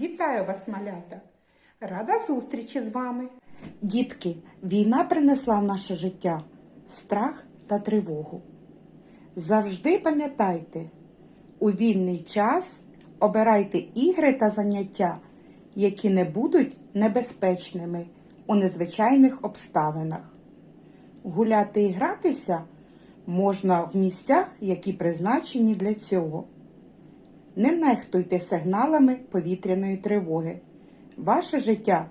Вітаю вас, малята! Рада зустрічі з вами. Дітки, війна принесла в наше життя страх та тривогу. Завжди пам'ятайте, у вільний час обирайте ігри та заняття, які не будуть небезпечними у незвичайних обставинах. Гуляти і гратися можна в місцях, які призначені для цього. Не нехтуйте сигналами повітряної тривоги. Ваше життя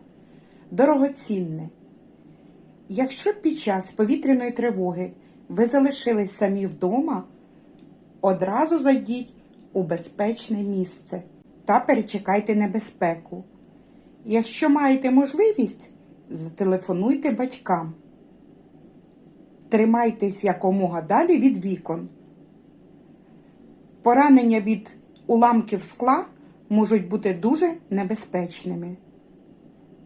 дорогоцінне. Якщо під час повітряної тривоги ви залишились самі вдома, одразу зайдіть у безпечне місце та перечекайте небезпеку. Якщо маєте можливість, зателефонуйте батькам. Тримайтесь якомога далі від вікон. Поранення від уламків скла можуть бути дуже небезпечними.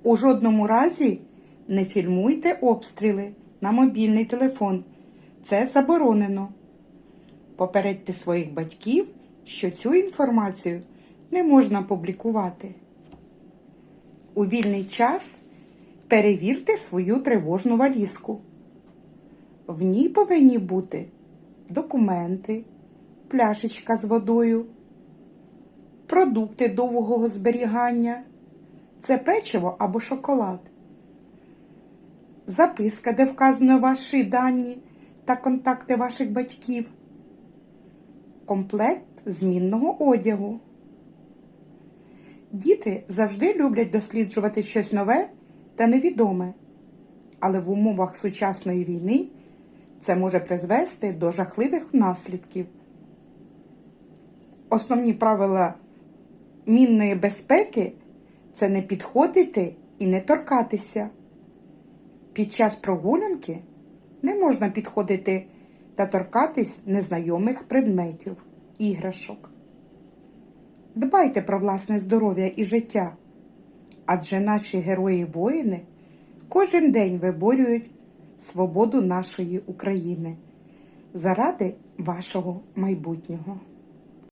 У жодному разі не фільмуйте обстріли на мобільний телефон. Це заборонено. Попередьте своїх батьків, що цю інформацію не можна публікувати. У вільний час перевірте свою тривожну валізку. В ній повинні бути документи, пляшечка з водою, продукти довгого зберігання. Це печиво або шоколад. Записка, де вказано ваші дані та контакти ваших батьків. Комплект змінного одягу. Діти завжди люблять досліджувати щось нове та невідоме. Але в умовах сучасної війни це може призвести до жахливих наслідків. Основні правила мінної безпеки це не підходити і не торкатися. Під час прогулянки не можна підходити та торкатись незнайомих предметів, іграшок. Дбайте про власне здоров'я і життя, адже наші герої-воїни кожен день виборюють свободу нашої України заради вашого майбутнього.